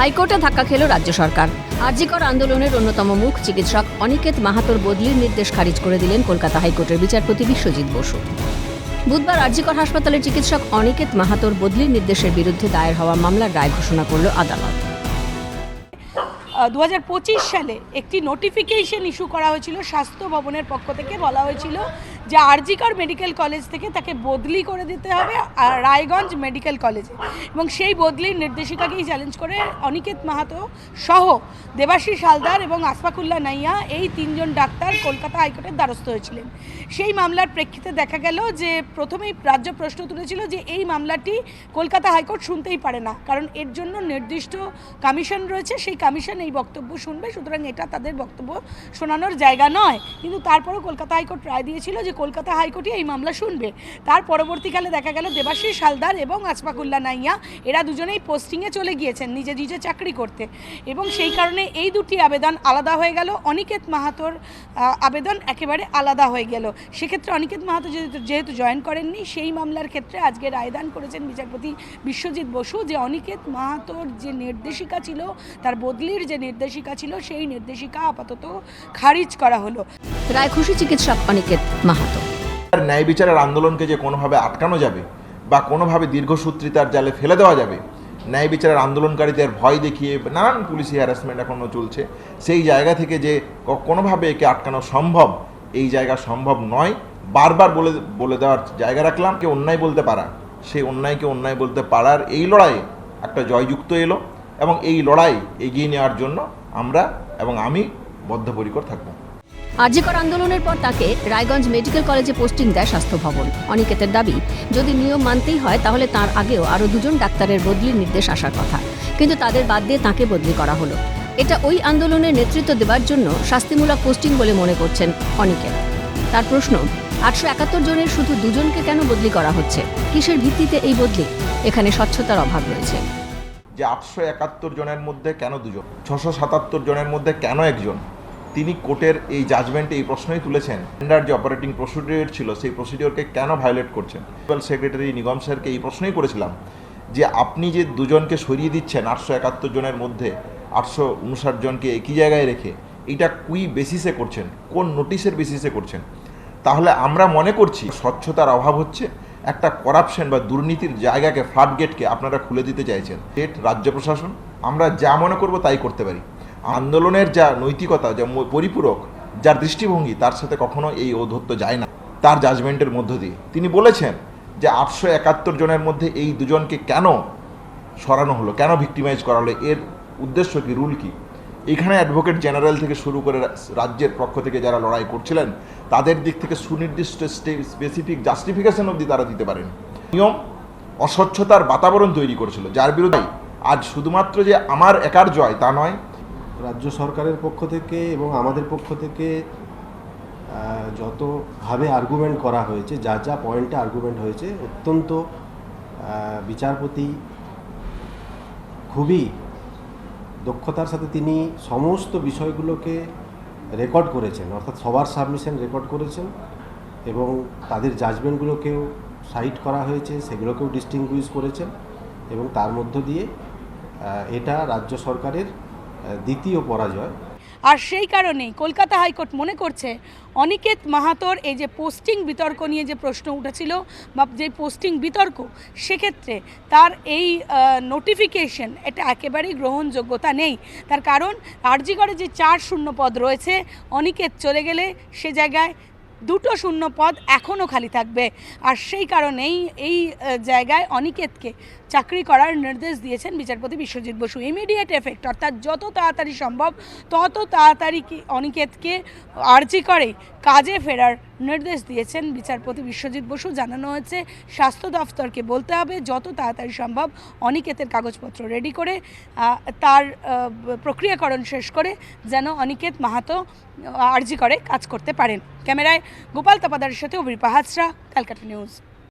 হাইকোর্টে ধাক্কা খেল রাজ্য সরকার। আরজিকর আন্দোলনের অন্যতম মুখ চিকিৎসক অনিকেত মাহাতোর বদলির নির্দেশ খারিজ করে দিলেন কলকাতা হাইকোর্টের বিচারপতি বিশ্বজিৎ বসু। বুধবার আরজিকর হাসপাতালের চিকিৎসক অনিকেত মাহাতোর বদলির নির্দেশের বিরুদ্ধে দায়ের হওয়া মামলার রায় ঘোষণা করল আদালত। দুহাজার পঁচিশ সালে একটি নোটিফিকেশন ইস্যু করা হয়েছিল, স্বাস্থ্য ভবনের পক্ষ থেকে বলা হয়েছিল যে আরজিকর মেডিকেল কলেজ থেকে তাকে বদলি করে দিতে হবে রায়গঞ্জ মেডিকেল কলেজে। এবং সেই বদলির নির্দেশিকাকেই চ্যালেঞ্জ করে অনিকেত মাহাতো সহ দেবাশিস হালদার এবং আসফাকুল্লা নাইয়া এই তিনজন ডাক্তার কলকাতা হাইকোর্টের দ্বারস্থ হয়েছিলেন। সেই মামলার প্রেক্ষিতে দেখা গেল যে প্রথমেই রাজ্য প্রশ্ন তুলেছিল যে এই মামলাটি কলকাতা হাইকোর্ট শুনতেই পারে না, কারণ এর জন্য নির্দিষ্ট কমিশন রয়েছে, সেই কমিশন এই বক্তব্য শুনবে, সুতরাং এটা তাদের বক্তব্য শোনানোর জায়গা নয়। কিন্তু তারপরেও কলকাতা হাইকোর্ট রায় দিয়েছিল যে কলকাতা হাইকোর্টে এই মামলা শুনবে। তার পরবর্তীকালে দেখা গেল দেবাশিস হালদার এবং আসফাকুল্লা নাইয়া, এরা দুজনেই পোস্টিংয়ে চলে গিয়েছেন নিজে নিজে চাকরি করতে। এবং সেই কারণে এই দুটি আবেদন আলাদা হয়ে গেল। অনিকেত মাহাতোর আবেদন একেবারে আলাদা হয়ে গেল। সেক্ষেত্রে অনিকেত মাহাতো যেহেতু যেহেতু জয়েন করেননি, সেই মামলার ক্ষেত্রে আজকে রায়দান করেছেন বিচারপতি বিশ্বজিৎ বসু যে অনিকেত মাহাতোর যে নির্দেশিকা ছিল, তার বদলির যে নির্দেশিকা ছিল, সেই নির্দেশিকা আপাতত খারিজ করা হলো। রায় খুশি চিকিৎসক অনিকেত মাহাতো। আর ন্যায় বিচারের আন্দোলনকে যে কোনোভাবে আটকানো যাবে বা কোনোভাবে দীর্ঘসূত্রিতার জালে ফেলে দেওয়া যাবে, ন্যায় বিচারের আন্দোলনকারীদের ভয় দেখিয়ে নানান পুলিশি হ্যারাসমেন্ট এখনও চলছে। সেই জায়গা থেকে যে কোনোভাবে একে আটকানো সম্ভব, এই জায়গা সম্ভব নয়। বারবার বলে বলে দেওয়ার জায়গা রাখলাম। কে অন্যায় বলতে পারা, সেই অন্যায়কে অন্যায় বলতে পারার এই লড়াইয়ে একটা জয়যুক্ত এলো এবং এই লড়াই এগিয়ে নেওয়ার জন্য আমরা এবং আমি বদ্ধপরিকর থাকব। আরজিকর আন্দোলনের পর তাকে রায়গঞ্জ মেডিকেল কলেজে পোস্টিং দেয় স্বাস্থ্য ভবন। অনিকেতের দাবি, যদি নিয়ম মানতেই হয়, তাহলে তার আগেও আরও দুজন ডাক্তারের বদলির নির্দেশ আসার কথা। কিন্তু তাদের বাদ দিয়ে তাকে বদলি করা হলো। এটা ওই আন্দোলনের নেতৃত্ব দেওয়ার জন্য শাস্তিমূলক পোস্টিং বলে মনে করছেন অনিকেত। তার প্রশ্ন, আটশো একাত্তর জনের শুধু দুজনকে কেন বদলি করা হচ্ছে? কিসের ভিত্তিতে এই বদলি? এখানে স্বচ্ছতার অভাব রয়েছে। যে আটশো একাত্তর জনের মধ্যে কেন দুজন? ছশো সাতাত্তর জনের মধ্যে কেন একজন? তিনি কোর্টের এই জাজমেন্টে এই প্রশ্নই তুলেছেন স্ট্যান্ডার্ড যে অপারেটিং প্রসিডিওর ছিল, সেই প্রসিডিওরকে কেন ভায়োলেট করছেন? সেক্রেটারি নিগম স্যারকে এই প্রশ্নই করেছিলাম, যে আপনি যে দুজনকে সরিয়ে দিচ্ছেন, আটশো একাত্তর জনের মধ্যে আটশো উনষাট জনকে একই জায়গায় রেখে, এটা কুই বেসিসে করছেন? কোন নোটিশের বেসিসে করছেন? তাহলে আমরা মনে করছি স্বচ্ছতার অভাব হচ্ছে, একটা করাপশন বা দুর্নীতির জায়গাকে ফ্লাড গেটকে আপনারা খুলে দিতে চাইছেন। স্টেট রাজ্য প্রশাসন, আমরা যা মনে করব তাই করতে পারি। আন্দোলনের যা নৈতিকতা, যা পরিপূরক, যার দৃষ্টিভঙ্গি, তার সাথে কখনো এই ঔদ্ধত্য যায় না। তার জাজমেন্টের মধ্য দিয়ে। তিনি বলেছেন যে আটশো একাত্তর জনের মধ্যে এই দুজনকে কেন সরানো হলো, কেন ভিক্টিমাইজ করা হলো, এর উদ্দেশ্য কি রুল কি? এখানে অ্যাডভোকেট জেনারেল থেকে শুরু করে রাজ্যের পক্ষ থেকে যারা লড়াই করছিলেন, তাদের দিক থেকে সুনির্দিষ্ট স্পেসিফিক জাস্টিফিকেশন অবধি তারা দিতে পারেন। নিয়ম অস্বচ্ছতার বাতাবরণ তৈরি করেছিল, যার বিরুদ্ধে আজ শুধুমাত্র যে আমার একার জয় তা নয় রাজ্য সরকারের পক্ষ থেকে এবং আমাদের পক্ষ থেকে যতভাবে আর্গুমেন্ট করা হয়েছে, যা যা পয়েন্টে আর্গুমেন্ট হয়েছে, অত্যন্ত বিচারপতি খুবই দক্ষতার সাথে তিনি সমস্ত বিষয়গুলোকে রেকর্ড করেছেন, অর্থাৎ সবার সাবমিশন রেকর্ড করেছেন এবং তাদের জাজমেন্টগুলোকেও সাইট করা হয়েছে, সেগুলোকেও ডিস্টিংগুইশ করেছেন এবং তার মধ্য দিয়ে এটা রাজ্য সরকারের দ্বিতীয় পরাজয়। আর সেই কারণেই কলকাতা হাইকোর্ট মনে করছে, অনিকেত মাহাতোর এই যে পোস্টিং বিতর্ক নিয়ে যে প্রশ্ন উঠেছিল, বা যে পোস্টিং বিতর্ক, সেক্ষেত্রে তার এই নোটিফিকেশন এটা একেবারেই গ্রহণযোগ্যতা নেই। তার কারণ আরজিগড়ে যে চার শূন্য পদ রয়েছে, অনিকেত চলে গেলে সে জায়গায় দুটো শূন্য পদ এখনও খালি থাকবে। আর সেই কারণেই এই জায়গায় অনিকেতকে চাকরি করার নির্দেশ দিয়েছেন বিচারপতি বিশ্বজিৎ বসু। ইমিডিয়েট এফেক্ট অর্থাৎ যত তাড়াতাড়ি সম্ভব, তত তাড়াতাড়ি অনিকেতকে আর্জি করে কাজে ফেরার নির্দেশ দিয়েছেন বিচারপতি বিশ্বজিৎ বসু। জানানো হয়েছে, স্বাস্থ্য দফতরকে বলতে হবে, যত তাড়াতাড়ি সম্ভব অনিকেতের কাগজপত্র রেডি করে তার প্রক্রিয়াকরণ শেষ করে যেন অনিকেত মাহাতো আর্জি করে কাজ করতে পারেন। ক্যামেরায় গোপাল তাপাদারের সাথে অভির পাহাজরা ক্যালকাটা নিউজ।